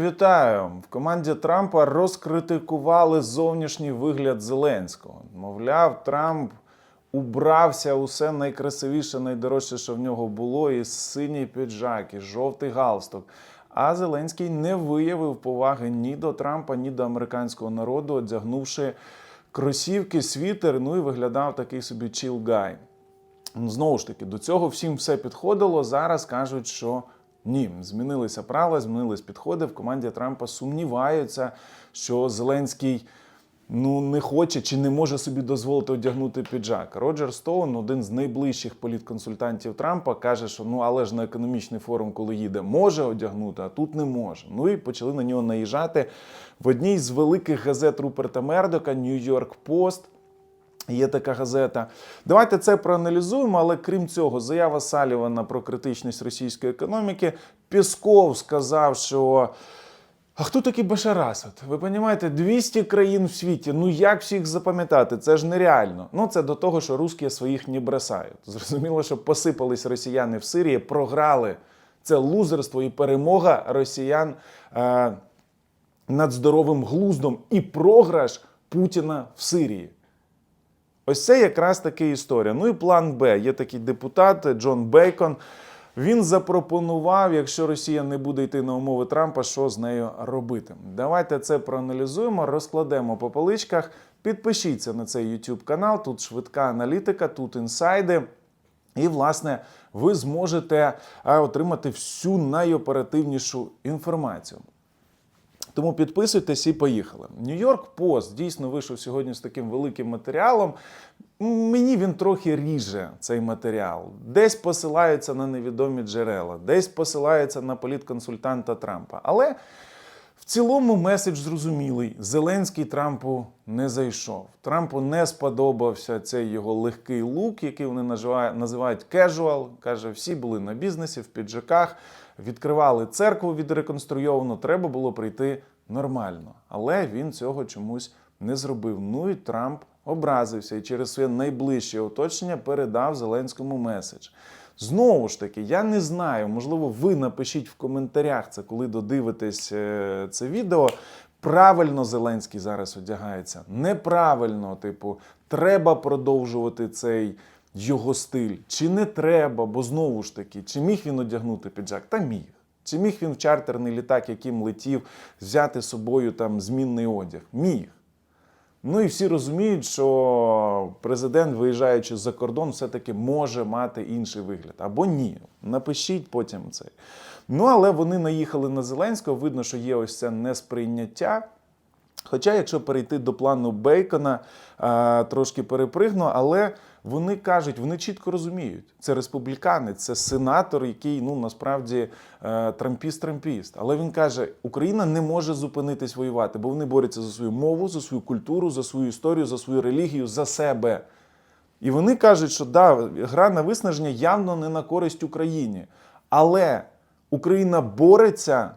Вітаю! В команді Трампа розкритикували зовнішній вигляд Зеленського. Мовляв, Трамп убрався усе найкрасивіше, найдорожче, що в нього було, і синій піджак, і жовтий галстук. А Зеленський не виявив поваги ні до Трампа, ні до американського народу, одягнувши кросівки, світер, ну і виглядав такий собі guy. Ну, Знову ж таки, до цього всім все підходило. Зараз кажуть, що ні, змінилися правила, змінились підходи. В команді Трампа сумніваються, що Зеленський ну, не хоче чи не може собі дозволити одягнути піджак. Роджер Стоун, один з найближчих політконсультантів Трампа, каже, що ну але ж на економічний форум, коли їде, може одягнути, а тут не може. Ну і почали на нього наїжджати в одній з великих газет Руперта Мердока, Нью-Йорк Пост. Є така газета. Давайте це проаналізуємо, але крім цього, заява Салівана про критичність російської економіки. Пісков сказав, що. А хто такий Башар Асад? Ви розумієте, 200 країн в світі. Ну як всіх запам'ятати? Це ж нереально. Ну це до того, що русські своїх не бросають. Зрозуміло, що посипались росіяни в Сирії, програли. Це лузерство і перемога росіян е, над здоровим глуздом і програш Путіна в Сирії. Ось це якраз таки історія. Ну і план Б. Є такий депутат Джон Бейкон. Він запропонував, якщо Росія не буде йти на умови Трампа, що з нею робити. Давайте це проаналізуємо, розкладемо по поличках. Підпишіться на цей YouTube канал. Тут швидка аналітика, тут інсайди. І, власне, ви зможете отримати всю найоперативнішу інформацію. Тому підписуйтесь і поїхали. Нью-Йорк Пост дійсно вийшов сьогодні з таким великим матеріалом. Мені він трохи ріже цей матеріал. Десь посилається на невідомі джерела, десь посилається на політконсультанта Трампа. Але в цілому меседж зрозумілий: Зеленський Трампу не зайшов. Трампу не сподобався цей його легкий лук, який вони називають- casual. Каже, всі були на бізнесі, в піджаках, відкривали церкву відреконструйовану. Треба було прийти нормально. Але він цього чомусь не зробив. Ну і Трамп образився і через своє найближче оточення передав Зеленському меседж. Знову ж таки, я не знаю, можливо, ви напишіть в коментарях це, коли додивитесь е, це відео. Правильно Зеленський зараз одягається, неправильно, типу, треба продовжувати цей його стиль, чи не треба, бо знову ж таки, чи міг він одягнути піджак? Та міг. Чи міг він в чартерний літак, яким летів, взяти з собою там змінний одяг? Міг. Ну і всі розуміють, що президент, виїжджаючи за кордон, все-таки може мати інший вигляд. Або ні. Напишіть потім це. Ну, але вони наїхали на Зеленського, видно, що є ось це несприйняття. Хоча, якщо перейти до плану Бейкона, трошки перепригну, але вони кажуть, вони чітко розуміють, це республіканець, це сенатор, який ну насправді е, трампіст-трампіст. Але він каже, Україна не може зупинитись воювати, бо вони борються за свою мову, за свою культуру, за свою історію, за свою релігію, за себе. І вони кажуть, що да, гра на виснаження явно не на користь Україні. Але Україна бореться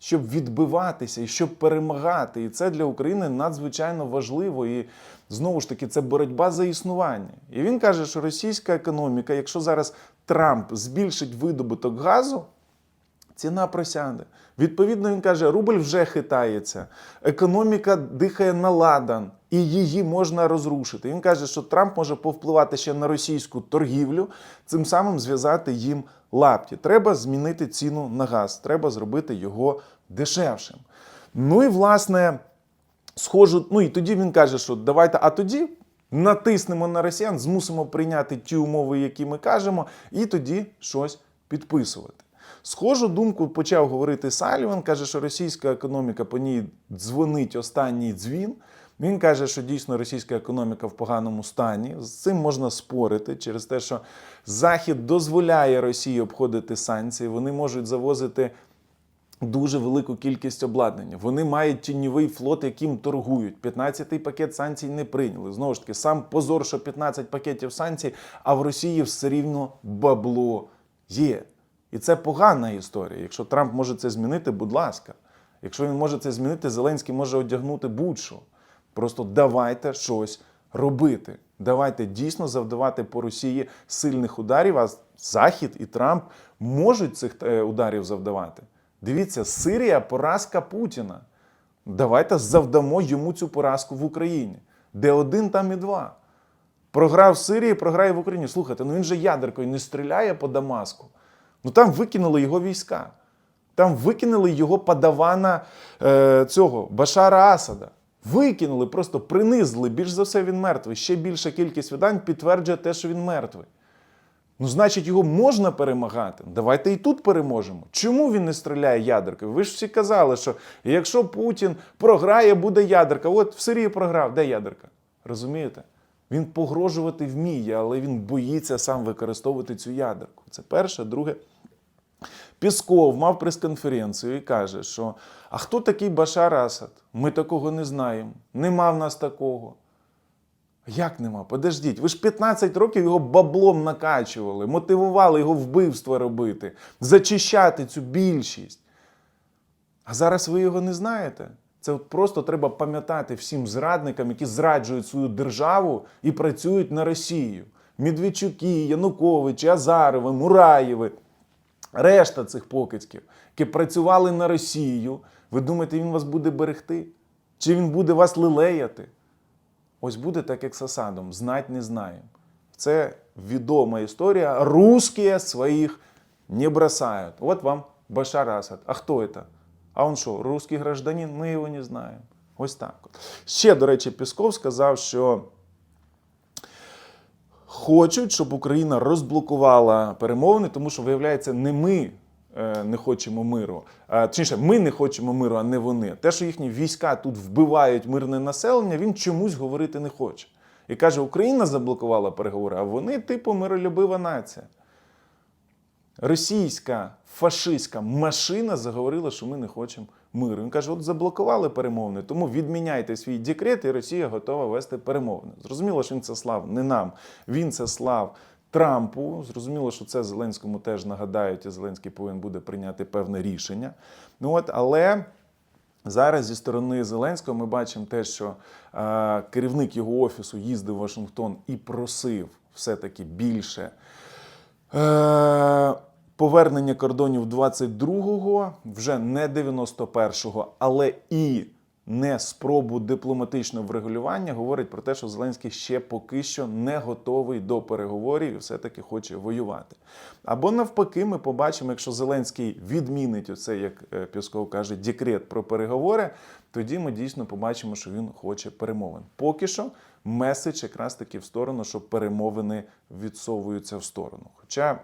щоб відбиватися і щоб перемагати. І це для України надзвичайно важливо. І знову ж таки, це боротьба за існування. І він каже, що російська економіка, якщо зараз Трамп збільшить видобуток газу, ціна просяде. Відповідно, він каже, рубль вже хитається, економіка дихає на ладан, і її можна розрушити. Він каже, що Трамп може повпливати ще на російську торгівлю, цим самим зв'язати їм лапті. Треба змінити ціну на газ, треба зробити його дешевшим. Ну і власне, схожу, ну і тоді він каже, що давайте, а тоді. Натиснемо на росіян, змусимо прийняти ті умови, які ми кажемо, і тоді щось підписувати. Схожу думку почав говорити Саліван, каже, що російська економіка по ній дзвонить останній дзвін. Він каже, що дійсно російська економіка в поганому стані. З цим можна спорити через те, що Захід дозволяє Росії обходити санкції. Вони можуть завозити дуже велику кількість обладнання. Вони мають тіньовий флот, яким торгують. 15-й пакет санкцій не прийняли. Знову ж таки, сам позор, що 15 пакетів санкцій, а в Росії все рівно бабло є. І це погана історія. Якщо Трамп може це змінити, будь ласка. Якщо він може це змінити, Зеленський може одягнути будь-що. Просто давайте щось робити. Давайте дійсно завдавати по Росії сильних ударів, а Захід і Трамп можуть цих е, ударів завдавати. Дивіться, Сирія поразка Путіна. Давайте завдамо йому цю поразку в Україні. Де один, там і два. Програв в Сирії, програє в Україні. Слухайте, ну він же ядеркою не стріляє по Дамаску. Ну там викинули його війська. Там викинули його подавана е, цього Башара Асада. Викинули, просто принизили. Більш за все, він мертвий. Ще більша кількість видань підтверджує те, що він мертвий. Ну, значить, його можна перемагати. Давайте і тут переможемо. Чому він не стріляє ядеркою? Ви ж всі казали, що якщо Путін програє, буде ядерка. От в Сирії програв, де ядерка? Розумієте? Він погрожувати вміє, але він боїться сам використовувати цю ядерку. Це перше. Друге, Пісков мав прес-конференцію і каже, що а хто такий Башар Асад? Ми такого не знаємо. Нема в нас такого. Як нема? Подождіть, ви ж 15 років його баблом накачували, мотивували його вбивство робити, зачищати цю більшість. А зараз ви його не знаєте. Це от просто треба пам'ятати всім зрадникам, які зраджують свою державу і працюють на Росію. Медведчуки, Януковичі, Азарови, Мураєви, решта цих покидьків, які працювали на Росію. Ви думаєте, він вас буде берегти? Чи він буде вас лилеяти? Ось буде так, як з Асадом. Знать не знаємо. Це відома історія. Русские своїх не бросають. От вам Башар Асад. А хто это? А он що, русский гражданин? Ми його не знаємо. Ось так. Ще, до речі, Пісков сказав, що хочуть, щоб Україна розблокувала перемовини, тому що, виявляється, не ми е, не хочемо миру. Точніше, ми не хочемо миру, а не вони. Те, що їхні війська тут вбивають мирне населення, він чомусь говорити не хоче. І каже, Україна заблокувала переговори, а вони, типу, миролюбива нація. Російська фашистська машина заговорила, що ми не хочемо миру. Він каже: от заблокували перемовини, тому відміняйте свій декрет, і Росія готова вести перемовини. Зрозуміло, що він це слав не нам. Він це слав Трампу. Зрозуміло, що це Зеленському теж нагадають, і Зеленський повинен буде прийняти певне рішення. Ну от, але. Зараз зі сторони Зеленського ми бачимо те, що е, керівник його офісу їздив в Вашингтон і просив все-таки більше е, повернення кордонів 22-го, вже не 91-го, але і не спробу дипломатичного врегулювання говорить про те, що Зеленський ще поки що не готовий до переговорів і все-таки хоче воювати. Або навпаки, ми побачимо, якщо Зеленський відмінить оце, як е, Пісков каже, декрет про переговори, тоді ми дійсно побачимо, що він хоче перемовин. Поки що меседж якраз таки в сторону, що перемовини відсовуються в сторону. Хоча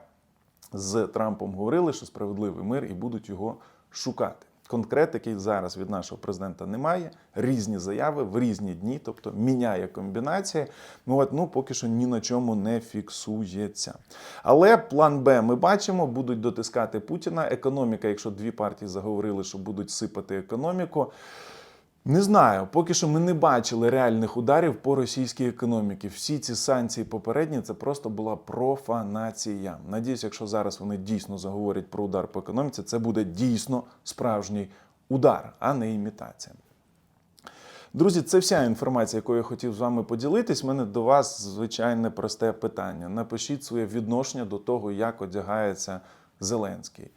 з Трампом говорили, що справедливий мир і будуть його шукати. Конкретики зараз від нашого президента немає. Різні заяви в різні дні, тобто міняє комбінації. Ну от ну поки що ні на чому не фіксується. Але план Б ми бачимо, будуть дотискати Путіна. Економіка, якщо дві партії заговорили, що будуть сипати економіку. Не знаю, поки що ми не бачили реальних ударів по російській економіці. Всі ці санкції попередні це просто була профанація. Надіюсь, якщо зараз вони дійсно заговорять про удар по економіці, це буде дійсно справжній удар, а не імітація. Друзі, це вся інформація, якою я хотів з вами поділитись. У мене до вас звичайне просте питання. Напишіть своє відношення до того, як одягається Зеленський.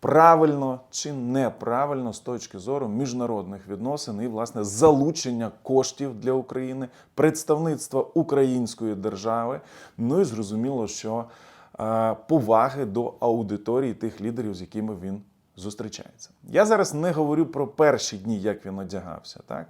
Правильно чи неправильно з точки зору міжнародних відносин і власне залучення коштів для України, представництва української держави. Ну і зрозуміло, що е, поваги до аудиторії тих лідерів, з якими він зустрічається. Я зараз не говорю про перші дні, як він одягався. Так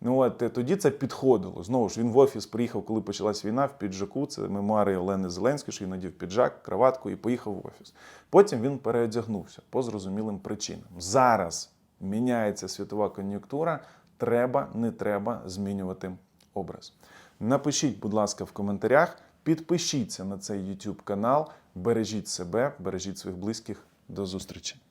ну от е, тоді це підходило. Знову ж він в офіс приїхав, коли почалась війна в піджаку. Це мемуари Олени Зеленської, що він надів піджак, краватку і поїхав в офіс. Потім він переодягнувся по зрозумілим причинам. Зараз міняється світова кон'юнктура. Треба, не треба змінювати образ. Напишіть, будь ласка, в коментарях, підпишіться на цей YouTube канал, бережіть себе, бережіть своїх близьких. До зустрічі!